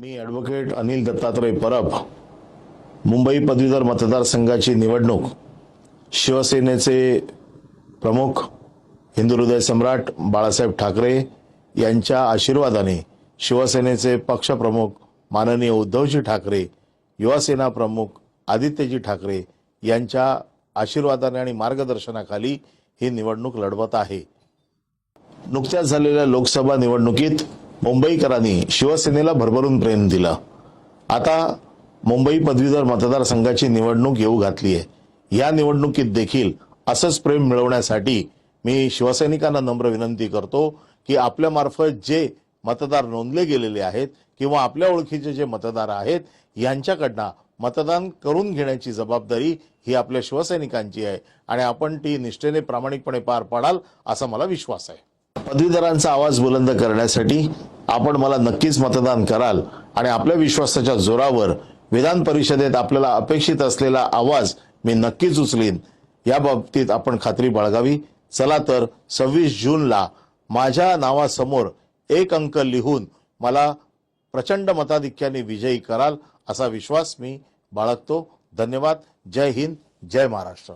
मी advocate Anil Dattatray Parab Mumbai पदवीधर मतदारसंघाची निवडणूक शिवसेनेचे प्रमुख हिंदू हृदय सम्राट बाळासाहेब ठाकरे यांच्या आशीर्वादाने शिवसेनेचे पक्षप्रमुख माननीय उद्धवजी ठाकरे युवासेना प्रमुख आदित्यजी ठाकरे यांच्या आशीर्वादाने आणि मार्गदर्शनाखाली ही निवडणूक लढवत आहे. नुकत्याच झालेल्या लोकसभा निवडणुकीत मुंबईकरांनी शिवसेनेला भरभरून प्रेम दिलं. आता मुंबई पदवीधर मतदारसंघाची निवडणूक येऊ घातली आहे. या निवडणुकीत देखील असंच प्रेम मिळवण्यासाठी मी शिवसैनिकांना नम्र विनंती करतो की आपल्यामार्फत जे मतदार नोंदले गेलेले आहेत किंवा आपल्या ओळखीचे जे मतदार आहेत यांच्याकडनं मतदान करून घेण्याची जबाबदारी ही आपल्या शिवसैनिकांची आहे आणि आपण ती निष्ठेने प्रामाणिकपणे पार पाडाल असा मला विश्वास आहे. पदवीधरांचा आवाज बुलंद करण्यासाठी आपण मला नक्कीच मतदान कराल आणि आपल्या विश्वासाच्या जोरावर विधान परिषदेत आपल्याला अपेक्षित असलेला आवाज मी नक्कीच उचलीन. या बाबतीत आपण खात्री बाळगावी. चला तर सव्वीस जूनला माझ्या नावासमोर एक अंक लिहून मला प्रचंड मताधिक्याने विजयी कराल असा विश्वास मी बाळगतो. धन्यवाद. जय हिंद. जय महाराष्ट्र.